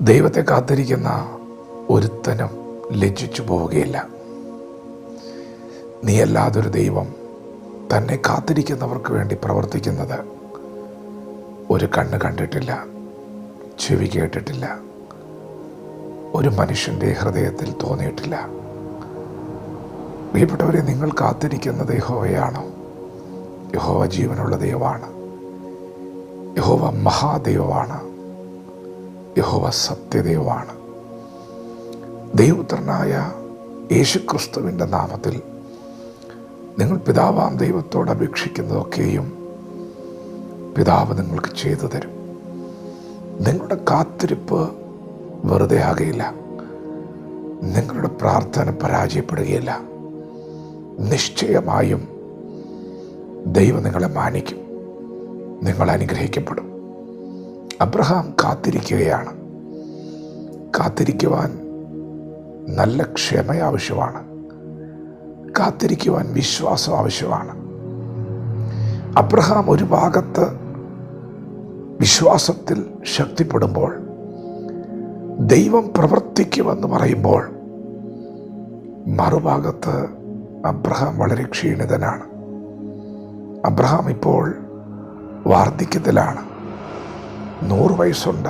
ദൈവത്തെ കാത്തിരിക്കുന്ന ഒരുത്തനും ലജ്ജിച്ചു പോവുകയില്ല. നീ അല്ലാതൊരു ദൈവം തന്നെ കാത്തിരിക്കുന്നവർക്ക് വേണ്ടി പ്രവർത്തിക്കുന്നത് ഒരു കണ്ണ് കണ്ടിട്ടില്ല ചെവി കേട്ടിട്ടില്ല ഒരു മനുഷ്യന്റെ ഹൃദയത്തിൽ തോന്നിയിട്ടില്ല. പ്രിയപ്പെട്ടവരെ നിങ്ങൾ കാത്തിരിക്കുന്നത് യഹോവയാണോ? യഹോവ ജീവനുള്ള ദൈവമാണ്. യഹോവ മഹാദൈവമാണ്. യഹോവ സത്യദൈവമാണ്. ദൈവപുത്രനായ യേശുക്രിസ്തുവിന്റെ നാമത്തിൽ നിങ്ങൾ പിതാവാം ദൈവത്തോട് അപേക്ഷിക്കുന്നതൊക്കെയും പിതാവ് നിങ്ങൾക്ക് ചെയ്തു തരും. നിങ്ങളുടെ കാത്തിരിപ്പ് വെറുതെ ആകയില്ല നിങ്ങളുടെ പ്രാർത്ഥന പരാജയപ്പെടുകയില്ല. നിശ്ചയമായും ദൈവം നിങ്ങളെ മാനിക്കും. നിങ്ങൾ അനുഗ്രഹിക്കപ്പെടും. അബ്രഹാം കാത്തിരിക്കുകയാണ്. കാത്തിരിക്കുവാൻ നല്ല ക്ഷമ ആവശ്യമാണ്. കാത്തിരിക്കുവാൻ വിശ്വാസം ആവശ്യമാണ്. അബ്രഹാം ഒരു ഭാഗത്ത് വിശ്വാസത്തിൽ ശക്തിപ്പെടുമ്പോൾ ദൈവം പ്രവർത്തിക്കുമെന്ന് പറയുമ്പോൾ മറുഭാഗത്ത് അബ്രഹാം വളരെ ക്ഷീണിതനാണ്. അബ്രഹാം ഇപ്പോൾ വാർദ്ധക്യത്തിലാണ്. നൂറ് വയസ്സുണ്ട്.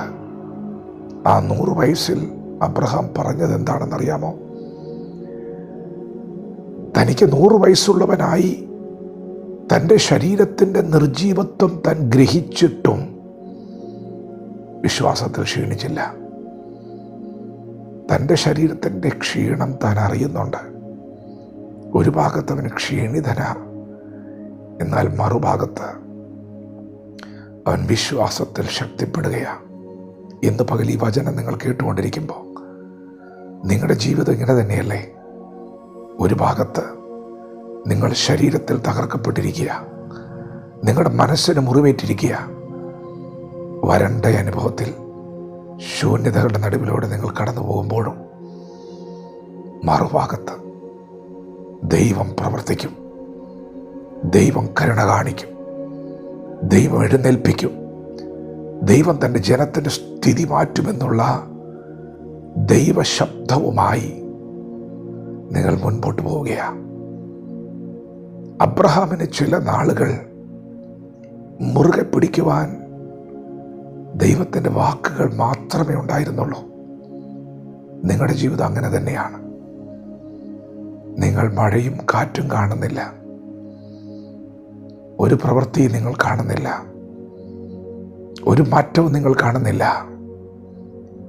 ആ നൂറ് വയസ്സിൽ അബ്രഹാം പറഞ്ഞത് എന്താണെന്നറിയാമോ? തനിക്ക് നൂറ് വയസ്സുള്ളവനായി തന്റെ ശരീരത്തിന്റെ നിർജീവത്വം താൻ ഗ്രഹിച്ചിട്ടും വിശ്വാസത്തിൽ ക്ഷീണിച്ചില്ല. തന്റെ ശരീരത്തിന്റെ ക്ഷീണം താൻ അറിയുന്നുണ്ട്. ഒരു ഭാഗത്ത് അവന് ക്ഷീണിതന എന്നാൽ മറുഭാഗത്ത് അവൻ വിശ്വാസത്തിൽ ശക്തിപ്പെടുകയാണ് ഇന്ന് പകൽ ഈ വചനം നിങ്ങൾ കേട്ടുകൊണ്ടിരിക്കുമ്പോൾ നിങ്ങളുടെ ജീവിതം ഇങ്ങനെ തന്നെയല്ലേ? ഒരു ഭാഗത്ത് നിങ്ങൾ ശരീരത്തിൽ തകർക്കപ്പെട്ടിരിക്കുക നിങ്ങളുടെ മനസ്സിന് മുറിവേറ്റിരിക്കുക. വരണ്ട അനുഭവത്തിൽ ശൂന്യതകളുടെ നടുവിലൂടെ നിങ്ങൾ കടന്നു പോകുമ്പോഴും മറുഭാഗത്ത് ദൈവം പ്രവർത്തിക്കും ദൈവം കരുണ കാണിക്കും. ദൈവം എഴുന്നേൽപ്പിക്കും. ദൈവം തന്റെ ജനത്തിന്റെ സ്ഥിതി മാറ്റുമെന്നുള്ള ദൈവശബ്ദവുമായി നിങ്ങൾ മുൻപോട്ട് പോവുകയാണ് അബ്രഹാമിന് ചില നാളുകൾ മുറുകെ പിടിക്കുവാൻ ദൈവത്തിന്റെ വാക്കുകൾ മാത്രമേ ഉണ്ടായിരുന്നുള്ളൂ. നിങ്ങളുടെ ജീവിതം അങ്ങനെ തന്നെയാണ്. നിങ്ങൾ മഴയും കാറ്റും കാണുന്നില്ല. ഒരു പ്രവൃത്തി നിങ്ങൾ കാണുന്നില്ല. ഒരു മാറ്റവും നിങ്ങൾ കാണുന്നില്ല.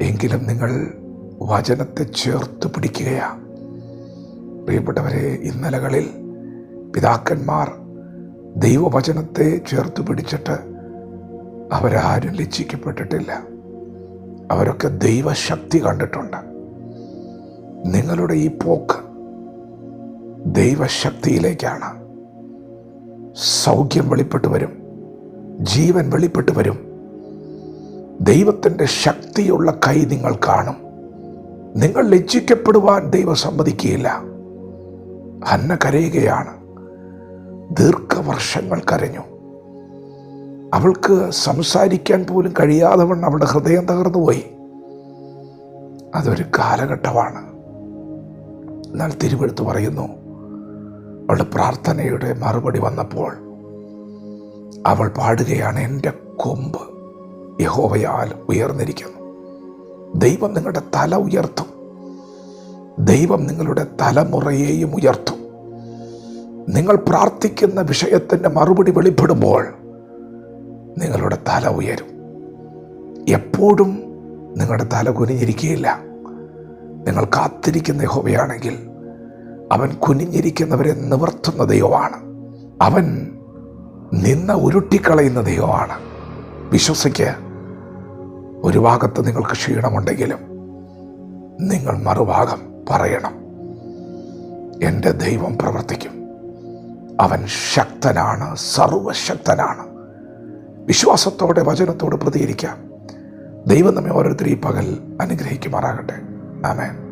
എങ്കിലും നിങ്ങൾ വചനത്തെ ചേർത്ത് പിടിക്കുകയാണ് പ്രിയപ്പെട്ടവരെ ഇന്നലകളിൽ പിതാക്കന്മാർ ദൈവവചനത്തെ ചേർത്ത് പിടിച്ചിട്ട് അവരാരും ലജ്ജിക്കപ്പെട്ടിട്ടില്ല. അവരൊക്കെ ദൈവശക്തി കണ്ടിട്ടുണ്ട്. നിങ്ങളുടെ ഈ പോക്ക് ദൈവശക്തിയിലേക്കാണ്. സൗഖ്യം വെളിപ്പെട്ടു വരും. ജീവൻ വെളിപ്പെട്ടു വരും. ദൈവത്തിന്റെ ശക്തിയുള്ള കൈ നിങ്ങൾ കാണും. നിങ്ങൾ ലജ്ജിക്കപ്പെടുവാൻ ദൈവം സമ്മതിക്കുകയില്ല. അന്ന കരയുകയാണ്. ദീർഘവർഷങ്ങൾ കരഞ്ഞു. അവൾക്ക് സംസാരിക്കാൻ പോലും കഴിയാതെ വണ്ണം അവളുടെ ഹൃദയം തകർന്നുപോയി അതൊരു കാലഘട്ടമാണ്. എന്നാൽ തിരുവെടുത്ത് പറയുന്നു അവളുടെ പ്രാർത്ഥനയുടെ മറുപടി വന്നപ്പോൾ അവൾ പാടുകയാണ് എന്റെ കൊമ്പ് യഹോവയാൽ ഉയർന്നിരിക്കുന്നു. ദൈവം നിങ്ങളുടെ തല ഉയർത്തും. ദൈവം നിങ്ങളുടെ തലമുറയെയും ഉയർത്തും. നിങ്ങൾ പ്രാർത്ഥിക്കുന്ന വിഷയത്തിന്റെ മറുപടി വെളിപ്പെടുമ്പോൾ നിങ്ങളുടെ തല ഉയരും. എപ്പോഴും നിങ്ങളുടെ തല കുനിഞ്ഞിരിക്കുകയില്ല. നിങ്ങൾ കാത്തിരിക്കുന്ന യഹോവയാണെങ്കിൽ അവൻ കുനിഞ്ഞിരിക്കുന്നവരെ നിവർത്തുന്ന ദൈവമാണ്. അവൻ നിന്ന ഉരുട്ടിക്കളയുന്ന ദൈവമാണ്. വിശ്വസിക്ക് ഒരു ഭാഗത്ത് നിങ്ങൾക്ക് ക്ഷീണമുണ്ടെങ്കിലും നിങ്ങൾ മറുഭാഗം പറയണം. എന്റെ ദൈവം പ്രവർത്തിക്കും. അവൻ ശക്തനാണ് സർവശക്തനാണ്. വിശ്വാസത്തോടെ വചനത്തോട് പ്രതികരിക്കാം. ദൈവം നമ്മെ ഓരോരുത്തരും ഈ പകൽ അനുഗ്രഹിക്കുമാറാകട്ടെ. ആമേൻ.